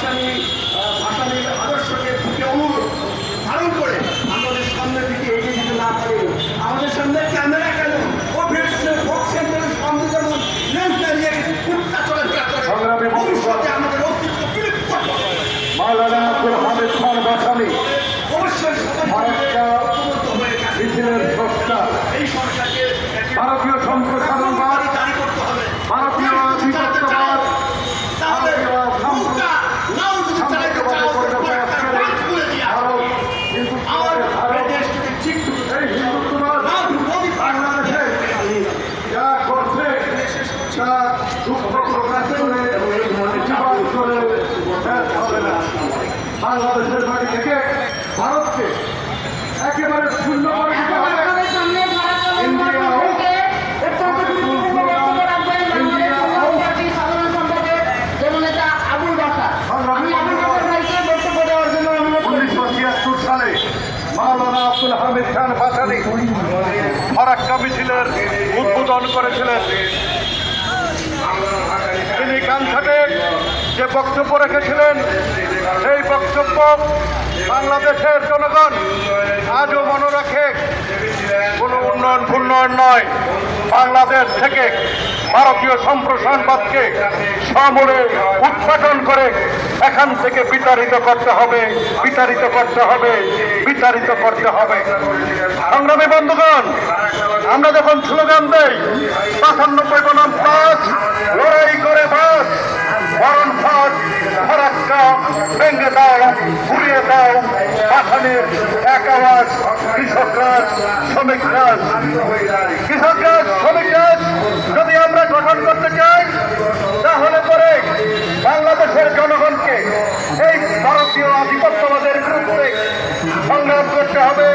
ভাষানী ভাষানীর আদর্শকে বুকে অনুরোধ ধারণ করে আমাদের সামনের দিকে এগিয়ে যেতে না পারে আমাদের সামনে ক্যামেরা কেন? ও ভেটসের বক্সের সামনে যেমন লেন্স দাঁড়িয়ে কুটটা চলাফেরা করে। ভবিষ্যতে আমাদের অস্তিত্ব বিলুপ্ত মাওলানা আব্দুল হামিদ খান ভাসানি অবশ্যই ভারতীয় সংখ্যা বাসার ভাইকে বক্তব্য দেওয়ার জন্য অনুরোধ করছি উনিশশো ছিয়াত্তর সালে মাওলানা আব্দুল হামিদ খান ভাসানি ফারাক্কা মিছিলের উদ্বোধন করেছিলেন তিনি কানঘাটে যে বক্তব্য রেখেছিলেন সেই বক্তব্য বাংলাদেশের জনগণ আজও মনে রাখে। উন্নয়ন নয়, বাংলাদেশ থেকে ভারতীয় সম্প্রসারণবাদকে সমূলে উৎপাদন করে এখান থেকে বিতাড়িত করতে হবে, বিতাড়িত করতে হবে, বিতাড়িত করতে হবে। সংগ্রামী বন্ধুগণ, আমরা যখন স্লোগান দেই পাঁচান্নব্বই বনাম পাঁচ ভেঙে দাও ঘুরিয়ে দাও। পাঠানের এক আওয়াজ কৃষক কাজ শ্রমিক কাজ কৃষক কাজ শ্রমিক কাজ যদি আমরা গঠন করতে চাই, তাহলে পরে বাংলাদেশের জনগণকে এই ভারতীয় আধিপত্যবাদের বিরুদ্ধে সংগ্রাম করতে হবে।